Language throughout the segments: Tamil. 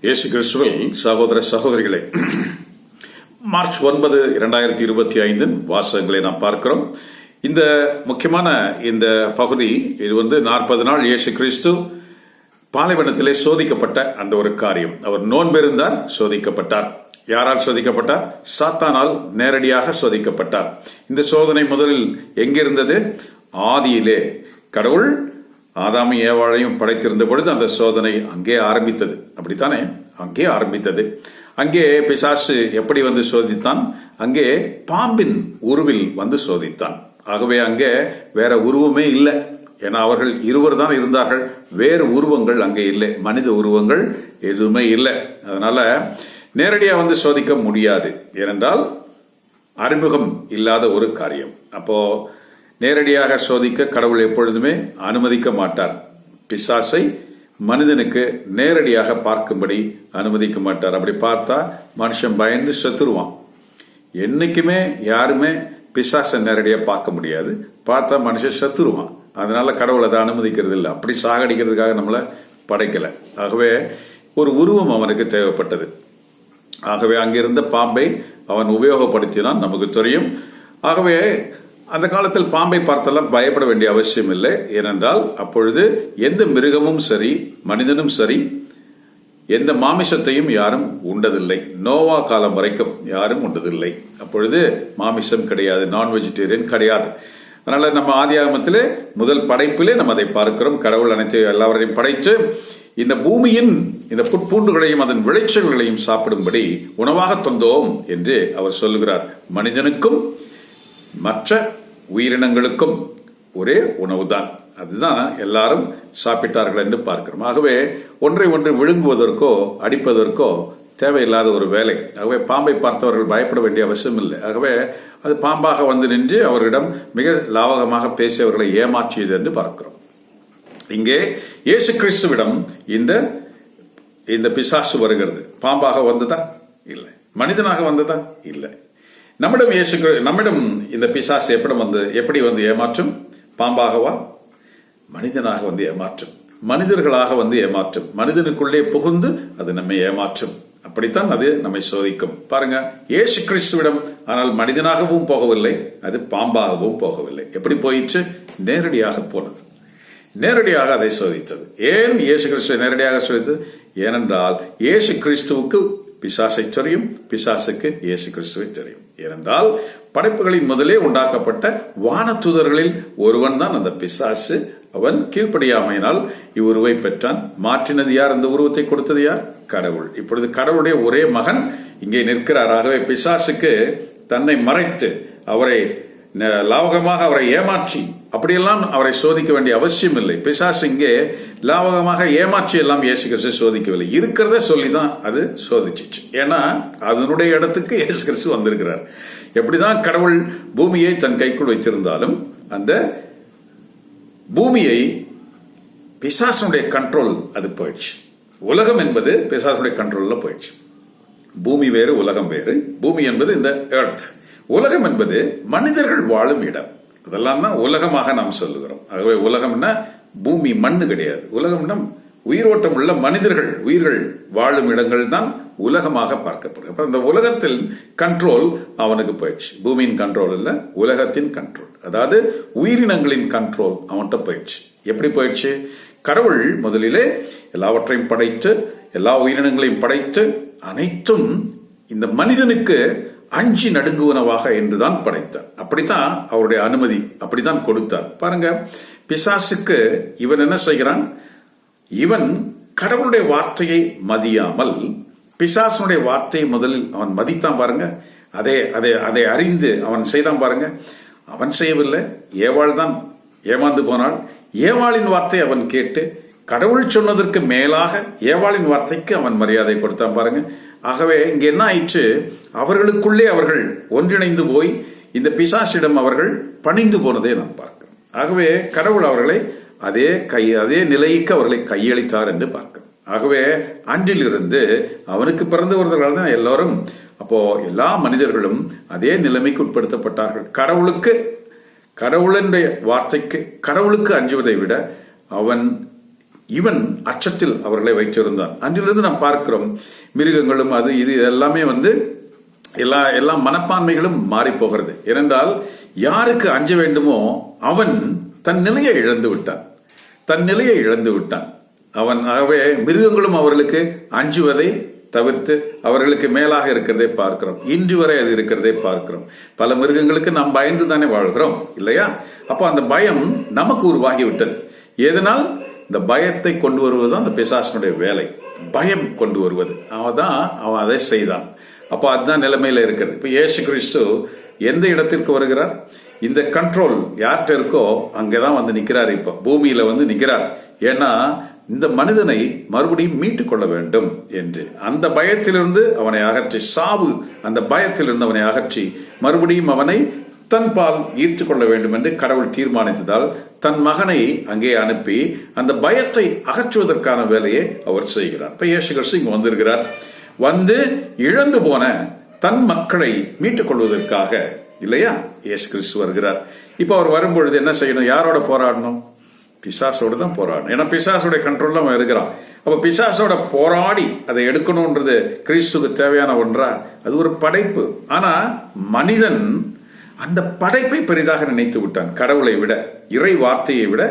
இயேசு கிறிஸ்துவில் சகோதர சகோதரிகளே மார்ச் ஒன்பது இரண்டாயிரத்தி இருபத்தி ஐந்தின் வாசகங்களை நாம் பார்க்கிறோம். இந்த முக்கியமான இந்த பகுதி இது வந்து நாற்பது நாள் இயேசு கிறிஸ்து பாலைவனத்திலே சோதிக்கப்பட்ட அந்த ஒரு காரியம். அவர் நோன்பிருந்தார் சோதிக்கப்பட்டார். யாரால் சோதிக்கப்பட்டார்? சாத்தானால் நேரடியாக சோதிக்கப்பட்டார். இந்த சோதனை முதலில் எங்கிருந்தது? ஆதியிலே. கடவுள் ஆதாமி ஏவாழையும் படைத்திருந்த பொழுது அந்த சோதனை அங்கே ஆரம்பித்தது. அப்படித்தானே? அங்கே ஆரம்பித்தது. அங்கே பிசாசு எப்படி வந்து சோதித்தான்? அங்கே பாம்பின் உருவில் வந்து சோதித்தான். ஆகவே அங்கே வேற உருவமே இல்லை. ஏன்னா அவர்கள் இருவர் தான் இருந்தார்கள். வேறு உருவங்கள் அங்கே இல்லை. மனித உருவங்கள் எதுவுமே இல்லை. அதனால நேரடியாக வந்து சோதிக்க முடியாது. ஏனென்றால் அறிமுகம் இல்லாத ஒரு காரியம். அப்போ நேரடியாக சோதிக்க கடவுள் எப்பொழுதுமே அனுமதிக்க மாட்டார். பிசாசை மனிதனுக்கு நேரடியாக பார்க்கும்படி அனுமதிக்க மாட்டார். அப்படி பார்த்தா மனுஷன் பயந்து செத்துருவான். என்னைக்குமே யாருமே பிசாசை நேரடியாக பார்க்க முடியாது. பார்த்தா மனுஷன் செத்துருவான். அதனால கடவுள் அதை அனுமதிக்கிறது இல்லை. அப்படி சாகடிக்கிறதுக்காக நம்மளை படைக்கல. ஆகவே ஒரு உருவம் அவனுக்கு தேவைப்பட்டது. ஆகவே அங்கிருந்த பாம்பை அவன் உபயோகப்படுத்தினான். நமக்கு தெரியும். ஆகவே அந்த காலத்தில் பாம்பை பார்த்தெல்லாம் பயப்பட வேண்டிய அவசியம் இல்லை. ஏனென்றால் அப்பொழுது எந்த மிருகமும் சரி மனிதனும் சரி எந்த மாமிசத்தையும் யாரும் உண்டதில்லை. நோவா காலம் வரைக்கும் யாரும் உண்டதில்லை. அப்பொழுது மாமிசம் கிடையாது நான் வெஜிடேரியன் கிடையாது. அதனால நம்ம ஆதியாகமத்திலே முதல் படைப்பிலே நம்ம அதை பார்க்கிறோம். கடவுள் அனைத்து எல்லாவரையும் படைத்து இந்த பூமியின் இந்த புட்பூண்டுகளையும் அதன் விளைச்சல்களையும் சாப்பிடும்படி உணவாக தந்தோம் என்று அவர் சொல்லுகிறார். மனிதனுக்கும் மற்ற உயிரினங்களுக்கும் ஒரே உணவுதான். அதுதான் எல்லாரும் சாப்பிட்டார்கள் என்று பார்க்கிறோம். ஆகவே ஒன்றை ஒன்று விழுங்குவதற்கோ அடிப்பதற்கோ தேவையில்லாத ஒரு வேலை. ஆகவே பாம்பை பார்த்தவர்கள் பயப்பட வேண்டிய அவசியம் இல்லை. ஆகவே அது பாம்பாக வந்து நின்று அவரிடம் மிக லாவகமாக பேசி அவர்களை ஏமாற்றியது என்று பார்க்கிறோம். இங்கே இயேசு கிறிஸ்துவிடம் இந்த இந்த பிசாசு வருகிறது. பாம்பாக வந்ததா? இல்லை. மனிதனாக வந்ததா? இல்லை. நம்மிடம் இயேசு நம்மிடம் இந்த பிசாசு எப்படி வந்து எப்படி வந்து ஏமாற்றும்? பாம்பாகவா? மனிதனாக வந்து ஏமாற்றும். மனிதர்களாக வந்து ஏமாற்றும். மனிதனுக்குள்ளே புகுந்து அது நம்மை ஏமாற்றும். அப்படித்தான் அது நம்மை சோதிக்கும். பாருங்க ஏசு கிறிஸ்துவிடம் ஆனால் மனிதனாகவும் போகவில்லை அது பாம்பாகவும் போகவில்லை. எப்படி போயிற்று? நேரடியாக போனது. நேரடியாக அதை சோதித்தது. ஏன் இயேசு கிறிஸ்துவை நேரடியாக சோதித்தது? ஏனென்றால் இயேசு கிறிஸ்துவுக்கு பிசாசை தெரியும் பிசாசுக்கு இயேசு கிறிஸ்துவை தெரியும் ஏனென்றால் படைப்புகளின் முதலே உண்டாக்கப்பட்ட வானத்துதர்களில் ஒருவன் தான் அந்த பிசாசு. அவன் கீழ்ப்படியாமையினால் இவ்வுருவை பெற்றான். மாற்றினது யார்? அந்த உருவத்தை கொடுத்தது யார்? கடவுள். இப்பொழுது கடவுளுடைய ஒரே மகன் இங்கே நிற்கிறார். ஆகவே பிசாசுக்கு தன்னை மறைத்து அவரை லாவகமாக அவரை ஏமாற்றி அப்படியெல்லாம் அவரை சோதிக்க வேண்டிய அவசியம் இல்லை பிசாசு இங்கே லாவகமாக ஏமாற்றி எல்லாம் இயேசு கிறிஸ்து சோதிக்கவில்லை. இருக்கிறத சொல்லி தான் அது சோதிச்சிச்சு. ஏன்னா அதனுடைய இடத்துக்கு இயேசு கிறிஸ்து வந்திருக்கிறார். எப்படிதான் கடவுள் பூமியை தன் கைக்குள் வைத்திருந்தாலும் அந்த பூமியை பிசாசனுடைய கண்ட்ரோல் அது போயிடுச்சு. உலகம் என்பது பிசாசனுடைய கண்ட்ரோல்ல போயிடுச்சு. பூமி வேறு உலகம் வேறு. பூமி என்பது இந்த எர்த் உலகம் என்பது மனிதர்கள் வாழும் இடம். அதெல்லாம் தான் உலகமாக நாம் சொல்லுகிறோம். ஆகவே உலகம்னா பூமி மண்ணு கிடையாது. உலகம்னா உயிரோட்டம் உள்ள மனிதர்கள் உயிர்கள் வாழும் இடங்கள் தான் உலகமாக பார்க்கப்படும் அப்ப அந்த உலகத்தில் கண்ட்ரோல் அவனுக்கு போயிடுச்சு. பூமியின் கண்ட்ரோல் இல்ல உலகத்தின் கண்ட்ரோல் அதாவது உயிரினங்களின் கண்ட்ரோல் அவன்கிட்ட போயிடுச்சு. எப்படி போயிடுச்சு? கடவுள் முதலிலே எல்லாவற்றையும் படைத்து எல்லா உயிரினங்களையும் படைத்து அனைத்தும் இந்த மனிதனுக்கு அஞ்சி நடுங்குவனவாக என்றுதான் படைத்தார். அப்படித்தான் அவருடைய அனுமதி அப்படித்தான் கொடுத்தார். பாருங்க பிசாசுக்கு இவன் என்ன செய்கிறான்? இவன் கடவுளுடைய வார்த்தையை மதியாமல் பிசாசனுடைய வார்த்தையை முதலில் அவன் மதித்தான் பாருங்க. அதே அதை அதை அறிந்து அவன் செய்தான் பாருங்க. அவன் செய்யவில்லை. ஏவாள் தான் ஏமாந்து போனாள். ஏவாளின் வார்த்தை அவன் கேட்டு கடவுள் சொன்னதற்கு மேலாக ஏவாளின் வார்த்தைக்கு அவன் மரியாதை கொடுத்தான் பாருங்க. ஆகவே இங்க என்ன ஆயிற்று? அவர்களுக்குள்ளே அவர்கள் ஒன்றிணைந்து போய் இந்த பிசாசிடம் அவர்கள் பணிந்து போனதை நாம் பார்க்கிறோம். ஆகவே கடவுள் அவர்களை அதே கை அதே நிலைக்கு அவர்களை கையளித்தார் என்று பார்க்கிறோம். ஆகவே அன்றிலிருந்து அவனுக்கு பிறந்து வருவதால் தான் எல்லாரும் அப்போ எல்லா மனிதர்களும் அதே நிலைமைக்கு உட்படுத்தப்பட்டார்கள். கடவுளுக்கு கடவுளனுடைய வார்த்தைக்கு கடவுளுக்கு அஞ்சுவதை விட அவன் இவன் அச்சத்தில் அவர்களை வைத்திருந்தான். அன்றிலிருந்து நாம் பார்க்கிறோம் மிருகங்களும் அது இது எல்லாமே வந்து எல்லா எல்லா மனப்பான்மைகளும் மாறி போகிறது. ஏனென்றால் யாருக்கு அஞ்ச வேண்டுமோ அவன் தன் நிலையை இழந்து விட்டான். தன் நிலையை இழந்து விட்டான். அவன் ஆகவே மிருகங்களும் அவர்களுக்கு அஞ்சுவதை தவிர்த்து அவர்களுக்கு மேலாக இருக்கிறதை பார்க்கிறோம். இன்று வரை அது இருக்கிறதை பார்க்கிறோம். பல மிருகங்களுக்கு நாம் பயந்து தானே வாழ்கிறோம் இல்லையா? அப்போ அந்த பயம் நமக்கு உருவாகி விட்டது எதனால்? இந்த பயத்தை கொண்டு வருவது தான் அந்த பிசாசனுடைய வேலை. பயம் கொண்டு வருவது. அவன் தான் அவன் அதை செய்தான். அப்போ அதுதான் நிலைமையில இருக்கிறது. இப்போ ஏசு கிறிஸ்து எந்த இடத்திற்கு வருகிறார்? இந்த கண்ட்ரோல் யார்கிட்ட இருக்கோ அங்கே தான் வந்து நிற்கிறார் இப்போ. பூமியில் வந்து நிற்கிறார் ஏன்னா இந்த மனிதனை மறுபடியும் மீட்டுக் கொள்ள வேண்டும் என்று. அந்த பயத்திலிருந்து அவனை அகற்றி சாவு அந்த பயத்திலிருந்து அவனை அகற்றி மறுபடியும் அவனை தன் பால் ஈர்த்து கொள்ள வேண்டும் என்று கடவுள் தீர்மானித்ததால் தன் மகனை அங்கே அனுப்பி அந்த பயத்தை அகற்றுவதற்கான வேலையை அவர் செய்கிறார். இப்ப ஏசு கிறிஸ்து இங்க வந்திருக்கிறார். வந்து இழந்து போன தன் மக்களை மீட்டுக் கொள்வதற்காக இல்லையா? இயேசு கிறிஸ்து வருகிறார். இப்ப அவர் வரும்பொழுது என்ன செய்யணும்? யாரோட போராடணும்? பிசாசோடு தான் போராடணும். ஏன்னா பிசாசோட கண்ட்ரோல்ல அவன் இருக்கிறான். அப்ப பிசாசோட போராடி அதை எடுக்கணும்ன்றது கிறிஸ்துக்கு தேவையான ஒன்றா? அது ஒரு படைப்பு. ஆனா மனிதன் அந்த படைப்பை பெரிதாக நினைத்து விட்டான். கடவுளை விட இறை வார்த்தையை விட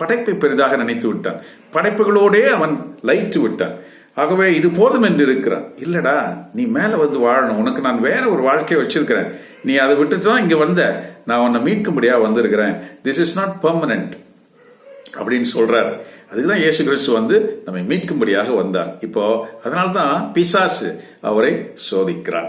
படைப்பை பெரிதாக நினைத்து விட்டான். படைப்புகளோடே அவன் லயித்து விட்டான். ஆகவே இது போதும் என்று இருக்கிறான் இல்லடா நீ மேல வந்து வாழணும். உனக்கு நான் வேற ஒரு வாழ்க்கையை வச்சிருக்கிறேன். நீ அதை விட்டுட்டு தான் இங்க வந்த. நான் உன்னை மீட்கும்படியா வந்திருக்கிறேன். திஸ் இஸ் நாட் பர்மனன்ட் அப்படின்னு சொல்றார். அதுக்கு தான் இயேசு கிறிஸ்து வந்து நம்மை மீட்கும்படியாக வந்தார். இப்போ அதனால்தான் பிசாசு அவரை சோதிக்கிறான்.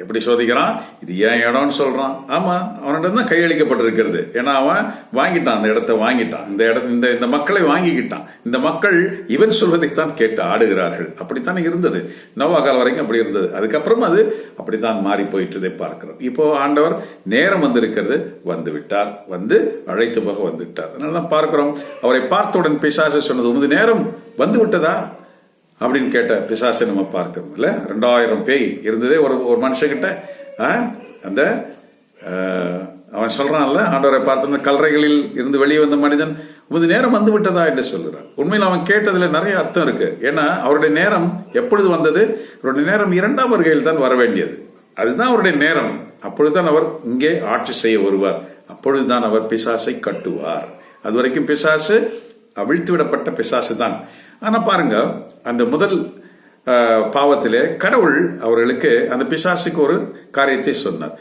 எப்படி சோதிக்கிறான்? இது ஏன் இடம்னு சொல்றான். ஆமா அவனிடம் தான் கையளிக்கப்பட்டிருக்கிறது. ஏன்னா அவன் வாங்கிட்டான் அந்த இடத்தை வாங்கிட்டான். இந்த இடத்த இந்த இந்த மக்களை வாங்கிக்கிட்டான். இந்த மக்கள் இவன் சொல்வதைத்தான் கேட்டு ஆடுகிறார்கள். அப்படித்தான் இருந்தது. நவா காலம் வரைக்கும் அப்படி இருந்தது. அதுக்கப்புறம் அது அப்படித்தான் மாறி போயிட்டதை பார்க்கிறோம். இப்போ ஆண்டவர் நேரம் வந்திருக்கிறது வந்து விட்டார் வந்து அழைத்து போக வந்து விட்டார் அதனால தான் பார்க்கிறோம். அவரை பார்த்தவுடன் பிசாசு சொன்னது உனது நேரம் வந்து விட்டதா அப்படின்னு கேட்ட பிசாசை நம்ம பார்க்கிறோம் இல்ல? ரெண்டாயிரம் பேய் இருந்ததே ஒரு ஒரு மனுஷங்கிட்ட அந்த அவன் சொல்றான்ல ஆண்டவரை பார்த்து அந்த கல்லறைகளில் இருந்து வெளியே வந்த மனிதன் உமது நேரம் வந்து விட்டதா என்று சொல்லுறான். உண்மையில் அவன் கேட்டதுல நிறைய அர்த்தம் இருக்கு. ஏன்னா அவருடைய நேரம் எப்பொழுது வந்தது? அவருடைய நேரம் இரண்டாம் வருகையில் தான் வர வேண்டியது. அதுதான் அவருடைய நேரம். அப்பொழுதுதான் அவர் இங்கே ஆட்சி செய்ய வருவார். அப்பொழுதுதான் அவர் பிசாசை கட்டுவார். அது வரைக்கும் பிசாசு அவிழ்த்து விடப்பட்ட பிசாசு தான். ஆனால் பாருங்க அந்த முதல் அஹ், பாவத்திலே கடவுள் அவர்களுக்கு அந்த பிசாசுக்கு ஒரு காரியத்தை சொன்னார்.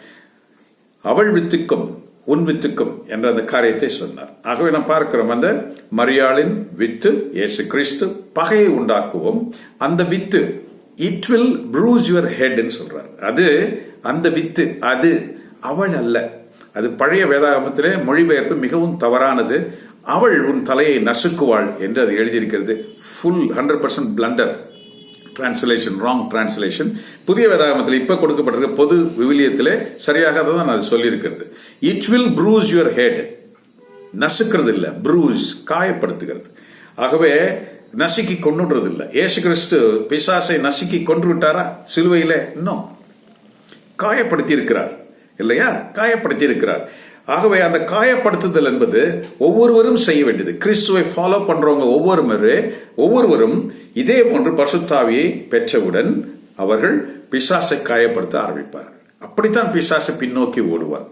அவள் வித்துக்கும் உன் வித்துக்கும் என்ற அந்த காரியத்தை சொன்னார். ஆகவே நாம் பார்க்கிறோம் அந்த மரியாளின் வித்து இயேசு கிறிஸ்து பகையை உண்டாக்குவோம். அந்த வித்து இட் வில் ப்ரூஸ் யுவர் ஹெட்ன்னு சொல்றார். அது அந்த வித்து அது அவள் அல்ல. அது பழைய வேதாகமத்திலே மொழிபெயர்ப்பு மிகவும் தவறானது. அவள் உன் தலையை நசுக்குவாள் என்று அது எழுதியிருக்கிறது. Full hundred percent blunder translation wrong translation புதிய வேதாகமத்தில் இப்போ கொடுக்கப்பட்டிருக்க பொது விவிலியத்திலே சரியாக தான் அது சொல்லியிருக்கிறது. It will bruise your head நசுக்கிறது இல்லை ப்ரூஸ் காயப்படுத்துகிறது. ஆகவே நசுக்கி கொண்டுன்றது இல்லை இயேசு கிறிஸ்து பிசாசை நசுக்கி கொன்று விட்டாரா சிலுவையில? இன்னும் காயப்படுத்தி இருக்கிறார் இல்லையா? காயப்படுத்தி இருக்கிறார் ஆகவே அந்த காயப்படுத்துதல் என்பது ஒவ்வொருவரும் செய்ய வேண்டியது. கிறிஸ்துவை ஃபாலோ பண்றவங்க ஒவ்வொருவரு ஒவ்வொருவரும் இதே போன்று பசுத்தாவியை பெற்றவுடன் அவர்கள் பிசாசை காயப்படுத்த ஆரம்பிப்பார்கள். அப்படித்தான் பிசாசை பின்னோக்கி ஓடுவார்.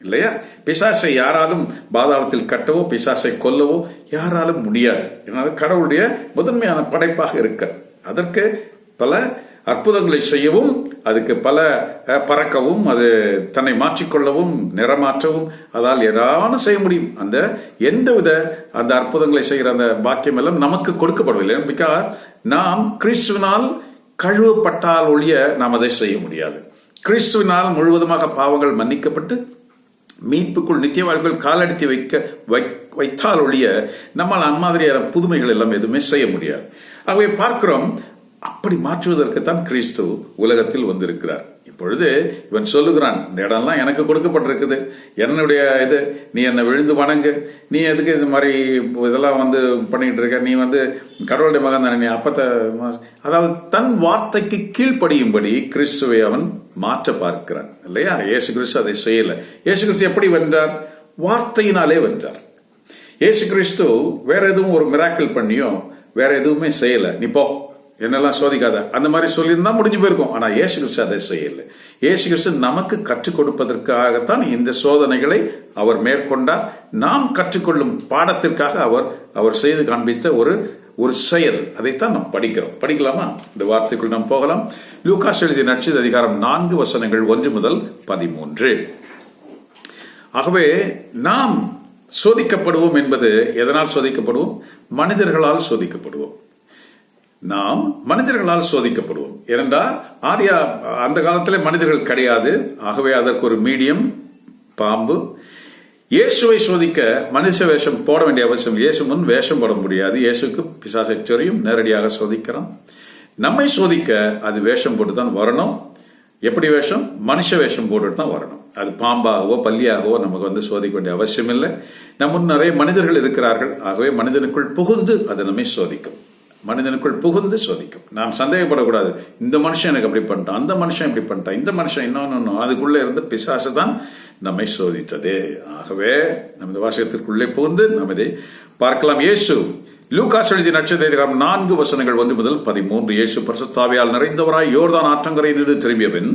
இல்லையா? பிசாசை யாராலும் பாதாளத்தில் கட்டவோ பிசாசை கொல்லவோ யாராலும் முடியாது. ஏன்னா கடவுளுடைய முதன்மையான படைப்பாக இருக்க. அதற்கு பல அற்புதங்களை செய்யவும் அதுக்கு பல பறக்கவும் அது தன்னை மாற்றிக்கொள்ளவும் நிறமாற்றவும் அதால் ஏதாவது செய்ய முடியும். அந்த எந்தவித அந்த அற்புதங்களை செய்கிற அந்த பாக்கியம் எல்லாம் நமக்கு கொடுக்கப்படவில்லை. பிகாஸ் நாம் கிறிஸ்துவினால் கழுவப்பட்டால் ஒழிய நாம் அதை செய்ய முடியாது. கிறிஸ்துவினால் முழுவதுமாக பாவங்கள் மன்னிக்கப்பட்டு மீட்புக்குள் நித்திய வாழ்வுகள் காலடித்து வைக்க வை- வைத்தால் ஒழிய நம்மால் அம்மாதிரியான புதுமைகள் எல்லாம் எதுவுமே செய்ய முடியாது. ஆகவே பார்க்கிறோம் அப்படி மாற்றுவதற்குத்தான் கிறிஸ்து உலகத்தில் வந்திருக்கிறார். இப்பொழுது இவன் சொல்லுகிறான் இந்த இடம்லாம் எனக்கு கொடுக்கப்பட்டிருக்குது. என்னுடைய இது நீ என்னை விழுந்து வணங்கு. நீ எதுக்கு இது மாதிரி இதெல்லாம் வந்து பண்ணிட்டு இருக்க? நீ வந்து கடவுளுடைய மகன் தானே நீ அப்பத்தை அதாவது தன் வார்த்தைக்கு கீழ்ப்படியும்படி கிறிஸ்துவை அவன் மாற்ற பார்க்கிறான். இல்லையா? ஏசு கிறிஸ்து அதை செய்யல. ஏசு கிறிஸ்து எப்படி வென்றார்? வார்த்தையினாலே வென்றார். ஏசு கிறிஸ்து வேற எதுவும் ஒரு மிராக்கிள் பண்ணியோ வேற எதுவுமே செய்யல. நீ போ. என்னெல்லாம் சோதிக்காத அந்த மாதிரி சொல்லியிருந்தா முடிஞ்சு போயிருக்கும். ஆனா ஏசு கிறிஸ்து அதை செய்யல. ஏசு கிறிஸ்து நமக்கு கற்றுக் கொடுப்பதற்காகத்தான் இந்த சோதனைகளை அவர் மேற்கொண்டார். நாம் கற்றுக்கொள்ளும் பாடத்திற்காக அவர் அவர் செய்து காண்பித்த ஒரு ஒரு செயல். அதைத்தான் நாம் படிக்கிறோம். படிக்கலாமா? இந்த வார்த்தைக்குள் நாம் போகலாம். லூகாஸ் எழுதிய நட்சத்திர அதிகாரம் நான்கு வசனங்கள் ஒன்று முதல் பதிமூன்று. ஆகவே நாம் சோதிக்கப்படுவோம் என்பது எதனால் சோதிக்கப்படுவோம்? மனிதர்களால் சோதிக்கப்படுவோம். நாம் மனிதர்களால் சோதிக்கப்படுவோம். ஏனென்றால் ஆதியா அந்த காலத்திலே மனிதர்கள் கிடையாது. ஆகவே அதற்கு ஒரு மீடியம் பாம்பு. இயேசுவை சோதிக்க மனுஷ வேஷம் போட வேண்டிய அவசியம் இயேசு முன் வேஷம் போட முடியாது. இயேசுக்கு பிசாசை சொரியும் நேரடியாக சோதிக்கிறான் நம்மை சோதிக்க அது வேஷம் போட்டு தான் வரணும். எப்படி வேஷம்? மனுஷ வேஷம் போட்டுட்டு தான் வரணும். அது பாம்பாகவோ பள்ளியாகவோ நமக்கு வந்து சோதிக்க வேண்டிய அவசியம் இல்லை நம்ம முன் நிறைய மனிதர்கள் இருக்கிறார்கள். ஆகவே மனிதனுக்குள் புகுந்து அது நம்மை சோதிக்கும். மனிதனுக்குள் புகுந்து சோதிக்கும். நாம் சந்தேகப்படக்கூடாது. இந்த மனுஷன் எனக்கு அப்படி பண்ணிட்டான் அந்த மனுஷன் இப்படி பண்ணிட்டான் இந்த மனுஷன் இன்னொன்னு அதுக்குள்ளே இருந்து பிசாசு தான் நம்மை சோதித்தது. ஆகவே நமது வாசகத்திற்குள்ளே புகுந்து நாம் இதை பார்க்கலாம். இயேசு லூகாஸ் எழுதிய நட்சத்திரம் நான்கு வசனங்கள் ஒன்று முதல் பதிமூன்று. இயேசு பரிசுத்தாவியால் நிறைந்தவராய் யோர்தான் ஆற்றங்கரையிலிருந்து திரும்பிய பின்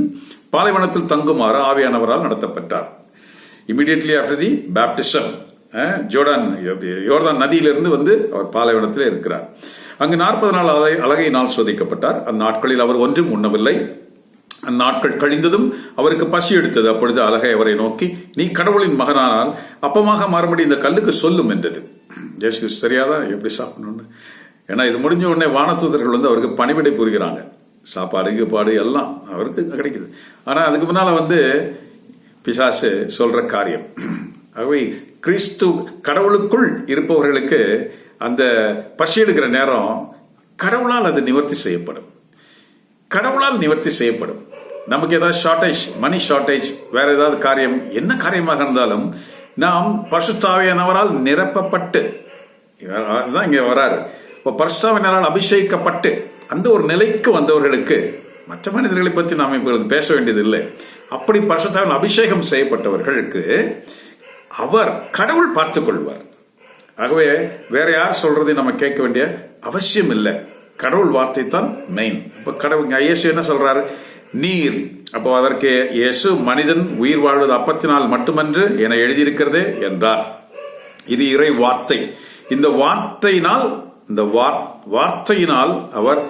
பாலைவனத்தில் தங்குமாறு ஆவியானவரால் நடத்தப்பட்டார். Immediately after the baptism Jordan யோர்தான் நதியிலிருந்து வந்து அவர் பாலைவனத்தில் இருக்கிறார். அங்கு நாற்பது நாள் அலை அழகையினால் சோதிக்கப்பட்டார். அந்நாட்களில் அவர் ஒன்றும் உண்ணவில்லை. அந்நாட்கள் கழிந்ததும் அவருக்கு பசி எடுத்தது. அப்பொழுது அழகை அவரை நோக்கி நீ கடவுளின் மகனானால் அப்பமாக மாறும்படி இந்த கல்லுக்கு சொல்லும் என்றது. ஜேசு சரியாதான் எப்படி சாப்பிடணும்னு? ஏன்னா இது முடிஞ்ச உடனே வானதூதர்கள் வந்து அவருக்கு பணிவிடை புரிகிறாங்க. சாப்பாடு கீப்பாடு எல்லாம் அவருக்கு கிடைக்குது. ஆனா அதுக்கு முன்னால் வந்து பிசாசு சொல்ற காரியம். ஆகவே கிறிஸ்து கடவுளுக்குள் இருப்பவர்களுக்கு அந்த பசி எடுக்கிற நேரம் கடவுளால் அது நிவர்த்தி செய்யப்படும். கடவுளால் நிவர்த்தி செய்யப்படும். நமக்கு ஏதாவது ஷார்டேஜ் மணி ஷார்டேஜ் வேற ஏதாவது காரியம் என்ன காரியமாக இருந்தாலும் நாம் பசுத்தாவியானவரால் நிரப்பப்பட்டு அதுதான் இங்கே வராரு. இப்போ பரிசுத்தாவினால் அபிஷேகிக்கப்பட்டு அந்த ஒரு நிலைக்கு வந்தவர்களுக்கு மற்ற மனிதர்களை பற்றி நாம் இப்பொழுது பேச வேண்டியது இல்லை அப்படி பரிசுத்தாவின் அபிஷேகம் செய்யப்பட்டவர்களுக்கு அவர் கடவுள் பார்த்துக் கொள்வார். ஆகவே வேற யார் சொல்றதை நம்ம கேட்க வேண்டிய அவசியம் இல்லை கடவுள் வார்த்தை தான் மெயின் இப்ப கடவுள் இயேசு என்ன சொல்றாரு? நீர் அப்போ அதற்கு இயேசு மனிதன் உயிர் வாழ்வது அப்பத்தினால் மட்டுமன்று என எழுதியிருக்கிறதே என்றார். இது இறை வார்த்தை. இந்த வார்த்தையினால் இந்த வார்த்தையினால் அவர்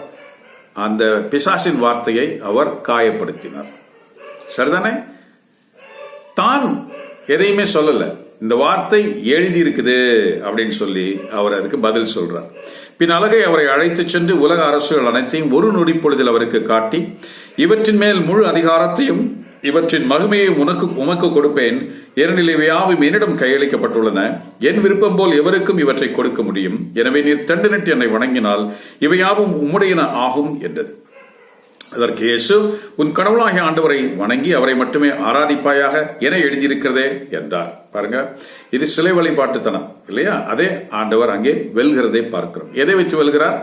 அந்த பிசாசின் வார்த்தையை அவர் காயப்படுத்தினார். சரிதானே? தான் எதையுமே சொல்லலை. இந்த வார்த்தை எழுதியிருக்குது அப்படின்னு சொல்லி அவர் அதுக்கு பதில் சொல்றார். பின் அழகை அவரை அழைத்து சென்று உலக அரசுகள் அனைத்தையும் ஒரு நொடி பொழுதில் அவருக்கு காட்டி இவற்றின் மேல் முழு அதிகாரத்தையும் இவற்றின் மகிமையை உனக்கு உமக்கு கொடுப்பேன். ஏனெனில் இவையாவும் என்னிடம் கையளிக்கப்பட்டுள்ளன. என் விருப்பம் போல் எவருக்கும் இவற்றை கொடுக்க முடியும். எனவே நீர் தண்டு நட்டு என்னை வணங்கினால் இவையாவும் உம்முடையன ஆகும் என்றது. அதற்கு இயேசு உன் கடவுளாகிய ஆண்டவரை வணங்கி அவரை மட்டுமே ஆராதிப்பாயாக என எழுதியிருக்கிறதே என்றார். பாருங்க இது சிலை வழிபாட்டுத்தனம் இல்லையா? அதே ஆண்டவர் அங்கே வெல்கிறதை பார்க்கிறோம். எதை வைத்து வெல்கிறார்?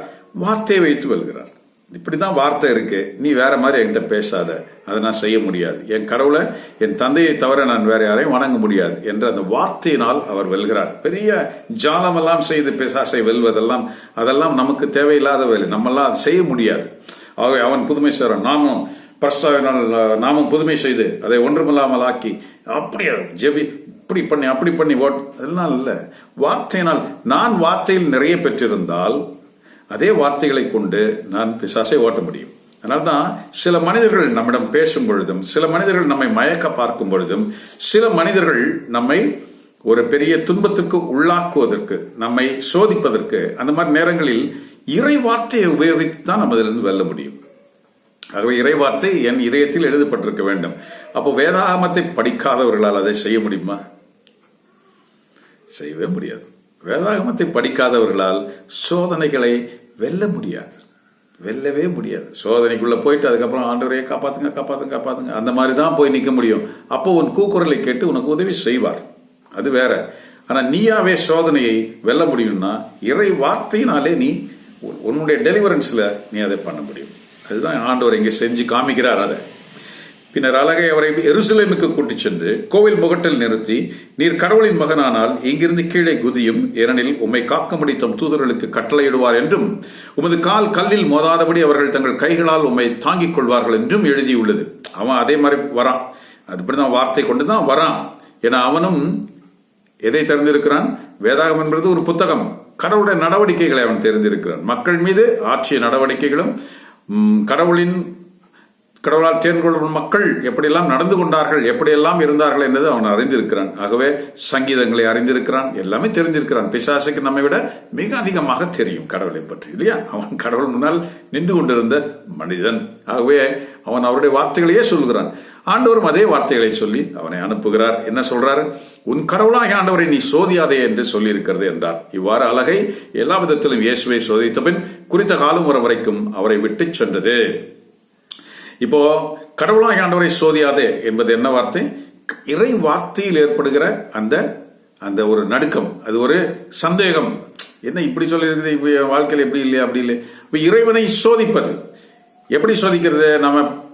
வார்த்தையை வைத்து வெல்கிறார். இப்படிதான் வார்த்தை இருக்கு. நீ வேற மாதிரி என்கிட்ட பேசாத. அதை நான் செய்ய முடியாது. என் கடவுளை என் தந்தையை தவிர நான் வேற யாரையும் வணங்க முடியாது என்ற அந்த வார்த்தையினால் அவர் வெல்கிறார். பெரிய ஜாலமெல்லாம் செய்து பிசாசை வெல்வதெல்லாம் அதெல்லாம் நமக்கு தேவையில்லாத வேலை நம்மெல்லாம் அதை செய்ய முடியாது. ஆகவே அவன் புதுமை நாமும் பிரஸ்தாவினால் நாமும் புதுமை செய்து அதை ஒன்றுமில்லாமல் ஆக்கி அப்படியே ஜெபி இப்படி பண்ணி அப்படி பண்ணி ஓட் அதெல்லாம் இல்லை. வார்த்தையினால் நான் வார்த்தையில் நிறைய பெற்றிருந்தால் அதே வார்த்தைகளை கொண்டு நான் பிசாசை ஓட்ட முடியும். அதனால்தான் சில மனிதர்கள் நம்மிடம் பேசும் பொழுதும் சில மனிதர்கள் நம்மை மயக்க பார்க்கும் பொழுதும் சில மனிதர்கள் நம்மை ஒரு பெரிய துன்பத்துக்கு உள்ளாக்குவதற்கு நம்மை சோதிப்பதற்கு அந்த மாதிரி நேரங்களில் இறை வார்த்தையை உபயோகித்து தான் நம்ம இதிலிருந்து வெல்ல முடியும். ஆகவே இறை வார்த்தை என் இதயத்தில் எழுதப்பட்டிருக்க வேண்டும். அப்போ வேதாகமத்தை படிக்காதவர்களால் அதை செய்ய முடியுமா? செய்யவே முடியாது. வேதாகமத்தை படிக்காதவர்களால் சோதனைகளை வெல்ல முடியாது. வெல்லவே முடியாது. சோதனைக்குள்ள போயிட்டு அதுக்கப்புறம் ஆண்டவரையே காப்பாத்துங்க காப்பாத்துங்க காப்பாத்துங்க. அந்த மாதிரி தான் போய் நிற்க முடியும். அப்போ உன் கூக்குரலை கேட்டு உனக்கு உதவி செய்வார். அது வேற. ஆனா நீயாவே சோதனையை வெல்ல முடியும்னா இறை வார்த்தையினாலே நீ உன்னுடைய டெலிவரன்ஸில் நீ அதை பண்ண முடியும். அதுதான் ஆண்டவர் இங்கே செஞ்சு காமிக்கிறார் அதை. பின்னர் அழகை அவரை எருசலேமுக்கு கூட்டிச் சென்று கோவில் முகட்டில் நிறுத்தி நீர் கடவுளின் மகனானால் இங்கிருந்து கீழே குதியும். ஏனெனில் உம்மை காக்கும்படி தம் தூதர்களுக்கு கட்டளையிடுவார் என்றும் உமது கால் கல்லில் மோதாதபடி அவர்கள் தங்கள் கைகளால் உம்மை தாங்கிக் கொள்வார்கள் என்றும் எழுதியுள்ளது. அவன் அதே மாதிரி வரான். அதுபடிதான் வார்த்தை கொண்டு தான் வரான். ஏன்னா அவனும் எதை திறந்திருக்கிறான் வேதாகம் என்பது ஒரு புத்தகம். கடவுளுடைய நடவடிக்கைகளை அவன் தெரிந்திருக்கிறான். மக்கள் மீது ஆட்சிய நடவடிக்கைகளும் கடவுளின் கடவுளால் தேர்ந்தெடுக்கும் மக்கள் எப்படியெல்லாம் நடந்து கொண்டார்கள் எப்படியெல்லாம் இருந்தார்கள் என்பது அவன் அறிந்திருக்கிறான். ஆகவே சங்கீதங்களை அறிந்திருக்கிறான் எல்லாமே தெரிஞ்சிருக்கிறான் பிசாசுக்கு நம்மை விட மிக அதிகமாக தெரியும் கடவுளை பற்றி இல்லையா? அவன் கடவுள் முன்னால் நின்று கொண்டிருந்த மனிதன். ஆகவே அவன் அவருடைய வார்த்தைகளையே சொல்கிறான். ஆண்டவரும் அதே வார்த்தைகளை சொல்லி அவனை அனுப்புகிறார். என்ன சொல்றாரு? உன் கடவுளாகிய ஆண்டவரை நீ சோதியாதே என்று சொல்லியிருக்கிறது என்றார். இவ்வாறு அழகை எல்லா விதத்திலும் இயேசுவை சோதித்த பின் குறித்த காலம் வர வரைக்கும் அவரை விட்டுச் சென்றது. இப்போ கடவுளாக ஆண்டவரை சோதியாதே என்பது என்ன வார்த்தை? இறை வார்த்தையில் ஏற்படுகிற அந்த அந்த ஒரு நடுக்கம் அது ஒரு சந்தேகம். என்ன இப்படி சொல்லியிருக்குது? இப்ப வாழ்க்கையில் எப்படி இல்லையா? அப்படி இல்லை. இப்போ இறைவனை சோதிப்பது. எப்படி சோதிக்கிறது? நம்ம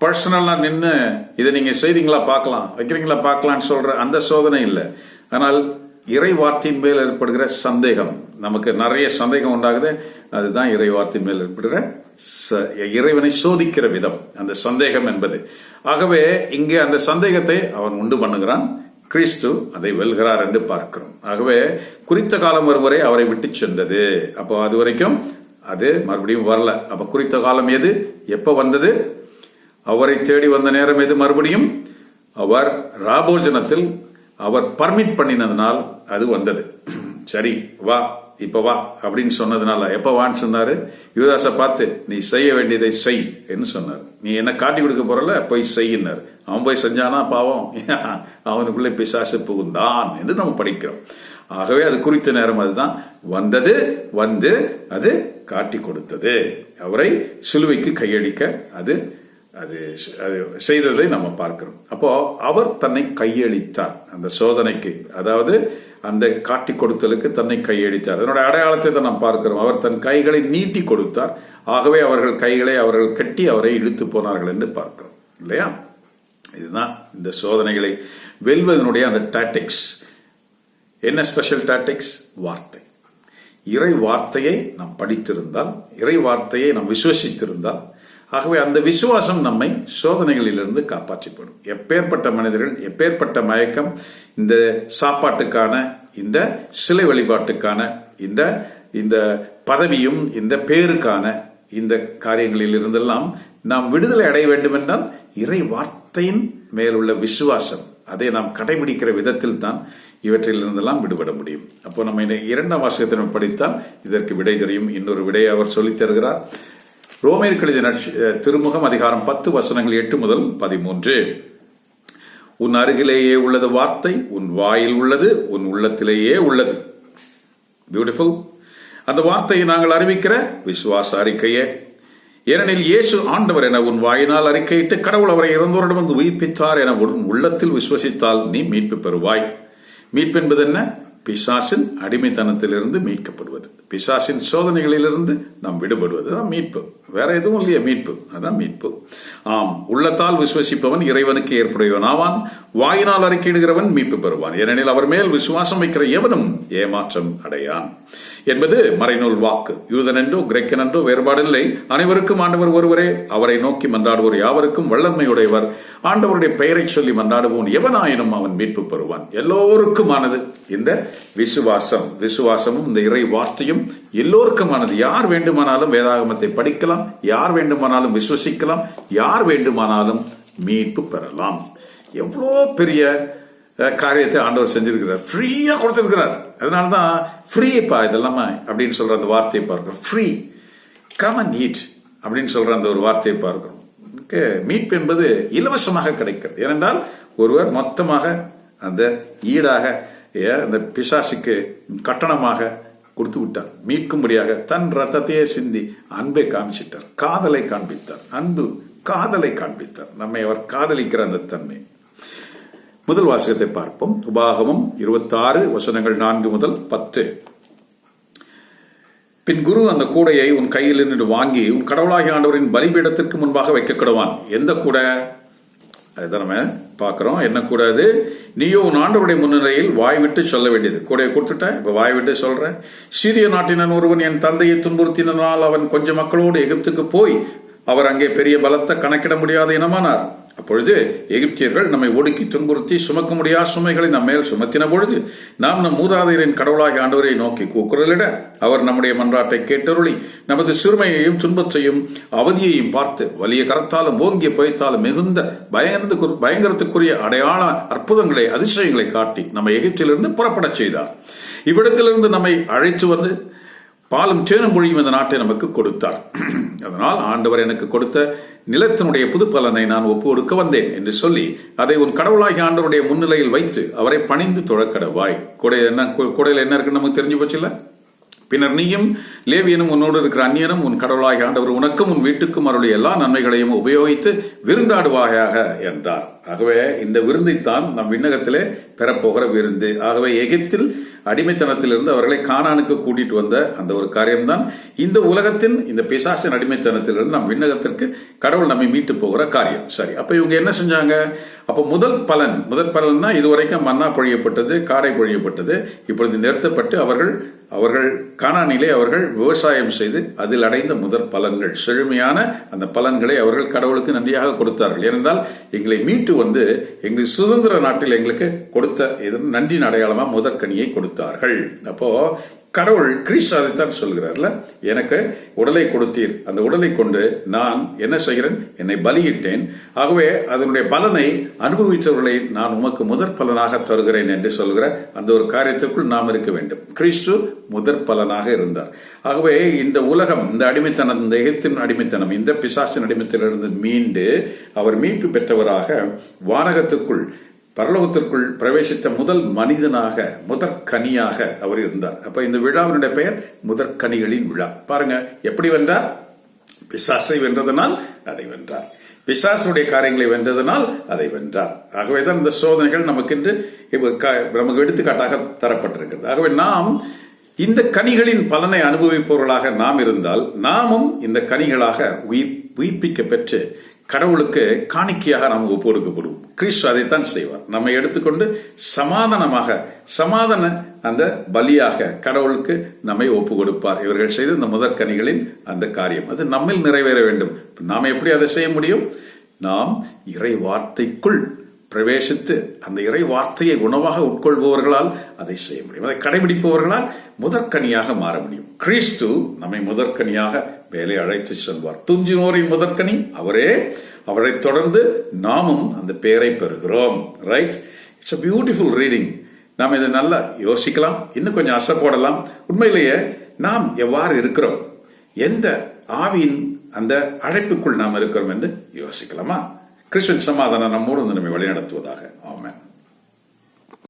பர்சனலாக நின்று இதை நீங்கள் செய்றீங்களா? பார்க்கலாம். வைக்கிறீங்களா? பார்க்கலாம்னு சொல்ற அந்த சோதனை இல்லை. ஆனால் இறை வார்த்தையின் மேல் ஏற்படுகிற சந்தேகம். நமக்கு நிறைய சந்தேகம் உண்டாகுது. அதுதான் இறைவார்த்தின் மேல் ஏற்படுகிற ச- இறைவனை சோதிக்கிற விதம். அந்த சந்தேகம் என்பது. ஆகவே இங்கே அந்த சந்தேகத்தை அவன் உண்டு பண்ணுகிறான். கிறிஸ்து அதை வெல்கிறார் என்று பார்க்கிறோம். ஆகவே குறித்த காலம் ஒருவரை அவரை விட்டு சென்றது. அப்போ அது வரைக்கும் அது மறுபடியும் வரல. அப்ப குறித்த காலம் எது? எப்ப வந்தது? அவரை தேடி வந்த நேரம் எது மறுபடியும்? அவர் ராபோஜனத்தில் அவர் பர்மிட் பண்ணினதுனால் அது வந்தது. சரி வா. இப்ப வா அப்படின்னு சொன்னதுனால எப்ப வான்னு சொன்னாரு? யுவதாசை பார்த்து நீ செய்ய வேண்டியதை செய் என்று சொன்னார். நீ என்ன காட்டி கொடுக்க போறல போய் செய்யினார் அவன் போய் செஞ்சானா பாவம்? அவனுக்குள்ளே பிசாசு புகுந்தான் என்று நம்ம படிக்கிறோம். ஆகவே அது குறித்த நேரம் அதுதான். வந்தது வந்து அது காட்டி கொடுத்தது. அவரை சிலுவைக்கு கையடிக்க அது அது அது செய்ததை நம்ம பார்க்கிறோம். அப்போ அவர் தன்னை கையளித்தார். அந்த சோதனைக்கு அதாவது அந்த காட்டி கொடுத்தலுக்கு தன்னை கையடித்தார் அதனுடைய அடையாளத்தை தான் நாம் பார்க்கிறோம். அவர் தன் கைகளை நீட்டி கொடுத்தார். ஆகவே அவர்கள் கைகளை அவர்கள் கட்டி அவரை இழுத்து போனார்கள் என்று பார்க்கிறோம். இல்லையா? இதுதான் இந்த சோதனைகளை வெல்வதனுடைய அந்த டாட்டிக்ஸ் என்ன ஸ்பெஷல் டாட்டிக்ஸ் வார்த்தை. இறை வார்த்தையை நாம் படித்திருந்தால் இறை வார்த்தையை நாம் விசுவசித்திருந்தால் ஆகவே அந்த விசுவாசம் நம்மை சோதனைகளிலிருந்து காப்பாற்றிப்படும். எப்பேற்பட்ட மனிதர்கள் எப்பேற்பட்ட மயக்கம் இந்த சாப்பாட்டுக்கான இந்த சிலை வழிபாட்டுக்கான இந்த இந்த பதவியும் இந்த பேருக்கான இந்த காரியங்களில் இருந்தெல்லாம் நாம் விடுதலை அடைய வேண்டுமென்றால் இறை வார்த்தையின் மேலுள்ள விசுவாசம் அதை நாம் கடைபிடிக்கிற விதத்தில் தான் இவற்றில் இருந்தெல்லாம் விடுபட முடியும். அப்போ நம்ம இரண்டாம் வாசகத்தை படித்தால் இதற்கு விடை தெரியும். இன்னொரு விடையை அவர் சொல்லித் தருகிறார். ரோமேர் கழுதிய திருமுகம் அதிகாரம் பத்து வசனங்கள் எட்டு முதல் பதிமூன்று. உன் அருகிலேயே உள்ளது வார்த்தை உன் வாயில் உள்ளது உன் உள்ளத்திலேயே உள்ளது. பியூட்டிஃபுல் அந்த வார்த்தையை நாங்கள் அறிவிக்கிற விசுவாச அறிக்கையே. ஏனெனில் இயேசு ஆண்டவர் என உன் வாயினால் அறிக்கையிட்டு கடவுள் அவரை இறந்தோரிடமிருந்து உயிர்ப்பித்தார் என உன் உள்ளத்தில் விசுவசித்தால் நீ மீட்பு பெறுவாய். மீட்பு என்பது என்ன? பிசாசின் அடிமைத்தனத்திலிருந்து மீட்கப்படுவது. பிசாசின் சோதனைகளிலிருந்து நாம் விடுபடுவது தான் மீட்பு. வேற எதுவும் இல்லையே மீட்பு. அதான் மீட்பு. ஆம் உள்ளத்தால் விசுவசிப்பவன் இறைவனுக்கு ஏற்புடையவன் ஆவான் வாயினால் அறிக்கையிடுகிறவன் மீட்பு பெறுவான். ஏனெனில் அவர் மேல் விசுவாசம் வைக்கிற எவனும் ஏமாற்றம் அடையான். என்பது மறைநூல் வாக்கு. யூதன் என்றோ கிரேக்கன் என்றோ வேறுபாடில்லை. அனைவருக்கும் ஆண்டவர் ஒருவரே. அவரை நோக்கி மன்றாடுவோர் யாவருக்கும் வல்லமையுடையவர். ஆண்டவருடைய பெயரை சொல்லி மன்றாடுவோன் எவனாயினும் அவன் மீட்பு பெறுவான். எல்லோருக்குமானது. இந்த விசுவாசம். விசுவாசமும் இந்த இறை வார்த்தையும் எல்லோருக்குமானது. யார் வேண்டுமானாலும் வேதாகமத்தை படிக்கலாம். யார் வேண்டுமானாலும் விசுவசிக்கலாம். யார் வேண்டுமானாலும் மீட்பு பெறலாம். எவ்வளோ பெரிய காரியத்தை ஆண்டவர் செஞ்சிருக்கிறார். ஃப்ரீயா கொடுத்திருக்கிறார். அதனாலதான் ஃப்ரீப்பா இதெல்லாமா அப்படின்னு சொல்ற அந்த வார்த்தையை பார்க்கிறோம். ஃப்ரீ கம் அண்ட் ஈட் அப்படின்னு சொல்ற அந்த ஒரு வார்த்தையை பார்க்கிறோம். மீட்பு என்பது இலவசமாக கிடைக்கிறது. ஏனென்றால் ஒருவர் மொத்தமாக அந்த ஈடாக அந்த பிசாசுக்கு கட்டணமாக கொடுத்து விட்டார். மீட்கும்படியாக தன் ரத்தத்தையே சிந்தி அன்பை காமிச்சிட்டார் காதலை காண்பித்தார். அன்பு காதலை காண்பித்தார். நம்மை அவர் காதலிக்கிற அந்த தன்மை. முதல் வாசகத்தை பார்ப்போம். உபாகமம் இருபத்தாறு வசனங்கள் நான்கு முதல் பத்து. பின் குரு அந்த கூடையை உன் கையில் நின்று வாங்கி உன் கடவுளாகிய ஆண்டவரின் பலிபீடத்திற்கு முன்பாக வைக்கக்கூடவான் எந்த கூடை? அதுதான் நம்ம பார்க்குறோம். என்ன கூடாது நீயோ உன் ஆண்டவருடைய முன்னிலையில் வாய் விட்டு சொல்ல வேண்டியது. கூடையை கொடுத்துட்டேன் இப்போ வாய் விட்டு சொல்கிறேன் சீரிய நாட்டினன் ஒருவன் என் தந்தையை துன்புறுத்தினால் அவன் கொஞ்சம் மக்களோடு எகிப்துக்கு போய் அவர் அங்கே பெரிய பலத்தை கணக்கிட முடியாத இனமானார். அப்பொழுது எகிப்தியர்கள் நம்மை ஒடுக்கி துன்புறுத்தி சுமக்க முடியாத சுமைகளை நம் மேல் சுமத்தின பொழுது நாம் நம் மூதாதையரின் கடவுளாகி ஆண்டவரை நோக்கி கூக்குரலிட அவர் நம்முடைய மன்றாட்டை கேட்டருளி நமது சிறுமையையும் துன்பத்தையும் அவதியையும் பார்த்து வலிய கரத்தாலும் ஓங்கிய பயத்தாலும் மிகுந்த பயந்து பயங்கரத்துக்குரிய அடையாள அற்புதங்களை அதிசயங்களை காட்டி நம்மை எகிப்திலிருந்து புறப்படச் செய்தார். இவ்விடத்திலிருந்து நம்மை அழைத்து வந்து பாலும் தேனும் மொழியும் இந்த நாட்டை நமக்கு கொடுத்தார். அதனால் ஆண்டவர் எனக்கு கொடுத்த நிலத்தினுடைய புது பலனை நான் ஒப்பு கொடுக்க வந்தேன் என்று சொல்லி அதை உன் கடவுளாகி ஆண்டவருடைய முன்னிலையில் வைத்து அவரை பணிந்து தொழக்கடவாய் கொடை என்ன கொடையில் என்ன இருக்குன்னு நமக்கு தெரிஞ்சு போச்சுல்ல? பின்னர் நீயும் லேவியனும் உன்னோடு இருக்கிற அந்நியனும் உன் கடவுளாகி ஆண்டவர் உனக்கும் உன் வீட்டுக்கும் அவருடைய எல்லா நன்மைகளையும் உபயோகித்து விருந்தாடுவாயாக என்றார். ஆகவே இந்த விருந்தைத்தான் நம் விண்ணகத்திலே பெறப்போகிற விருந்து. ஆகவே எகிப்தில் அடிமைத்தனத்திலிருந்து அவர்களை காணானுக்கு கூட்டிட்டு வந்த அந்த ஒரு காரியம்தான். இந்த உலகத்தின் இந்த பிசாசின் அடிமைத்தனத்திலிருந்து நம் விண்ணகத்திற்கு கடவுள் நம்மை மீட்டு போகிற காரியம். சரி அப்ப இவங்க என்ன செஞ்சாங்க? அப்ப முதல் பலன் முதல் பலன்னா இதுவரைக்கும் மன்னா பொழியப்பட்டது காடை பொழியப்பட்டது இப்பொழுது நிறுத்தப்பட்டு அவர்கள் அவர்கள் காணானிலே அவர்கள் விவசாயம் செய்து அதில் அடைந்த முதற் பலன்கள். செழுமையான அந்த பலன்களை அவர்கள் கடவுளுக்கு நன்றியாக கொடுத்தார்கள். ஏனென்றால் எங்களை மீட்டு வந்து எங்கள் சுதந்திர நாட்டில் எங்களுக்கு கொடுத்த இது நன்றி அடையாளமா முதற்கனியை கொடுத்தார்கள். அப்போ கடவுள் கிறிஸ்து அதைத்தான் சொல்கிறார்ல. எனக்கு உடலை கொடுத்தீர். அந்த உடலை கொண்டு நான் என்ன செய்கிறேன்? என்னை பலியிட்டேன். ஆகவே அதனுடைய பலனை அனுபவித்தவர்களை நான் உமக்கு முதற் பலனாக தருகிறேன் என்று சொல்கிற அந்த ஒரு காரியத்திற்குள் நாம் இருக்க வேண்டும். கிறிஸ்து முதற் பலனாக இருந்தார். ஆகவே இந்த உலகம் இந்த அடிமைத்தனம் இந்த எகத்தின் அடிமைத்தனம் இந்த பிசாசின் அடிமைத்திலிருந்து மீண்டு அவர் மீட்பு பெற்றவராக வானகத்துக்குள் பரலோகத்திற்குள் பிரவேசித்த முதல் மனிதனாக முதற்கனியாக அவர் இருந்தார். அப்ப இந்த விழாவினுடைய பெயர் முதற்கனிகளின் விழா. பாருங்க எப்படி வென்றார்? பிசாசை வென்றதனால் அதை வென்றார். பிசாசுடைய காரியங்களை வென்றதனால் அதை வென்றார். ஆகவேதான் இந்த சோதனைகள் நமக்கு இன்று நமக்கு எடுத்துக்காட்டாக தரப்பட்டிருக்கிறது. ஆகவே நாம் இந்த கனிகளின் பலனை அனுபவிப்பவர்களாக நாம் இருந்தால் நாமும் இந்த கனிகளாக உயிர் உயிர்ப்பிக்க பெற்று கடவுளுக்கு காணிக்கையாக நாம் ஒப்பு கொடுக்கப்படுவோம் கிறிஸ்து அதைத்தான் செய்வார். நம்மை எடுத்துக்கொண்டு சமாதானமாக சமாதான அந்த பலியாக கடவுளுக்கு நம்மை ஒப்பு கொடுப்பார் இவர்கள் செய்த இந்த முதற்கனிகளின் அந்த காரியம். அது நம்மில் நிறைவேற வேண்டும். நாம் எப்படி அதை செய்ய முடியும்? நாம் இறை வார்த்தைக்குள் பிரவேசித்து அந்த இறை வார்த்தையை உணவாக உட்கொள்பவர்களால் அதை செய்ய முடியும். அதை கடைபிடிப்பவர்களால் முதற்கனியாக மாற முடியும். கிறிஸ்து நம்மை முதற்கனியாக வேலை அழைத்து செல்வார். துஞ்சினோரின் முதற்கனி அவரே. அவரை தொடர்ந்து நாமும் அந்த பெயரை பெறுகிறோம். Right it's a beautiful reading நாம் இதை நல்லா யோசிக்கலாம். இன்னும் கொஞ்சம் அசை போடலாம். உண்மையிலேயே நாம் எவ்வாறு இருக்கிறோம்? எந்த ஆவியின் அந்த அழைப்புக்குள் நாம் இருக்கிறோம் என்று யோசிக்கலாமா? கிறிஸ்துவின் சமாதானம் நம்மோடு வந்து நம்மை வழிநடத்துவதாக. ஆமாம்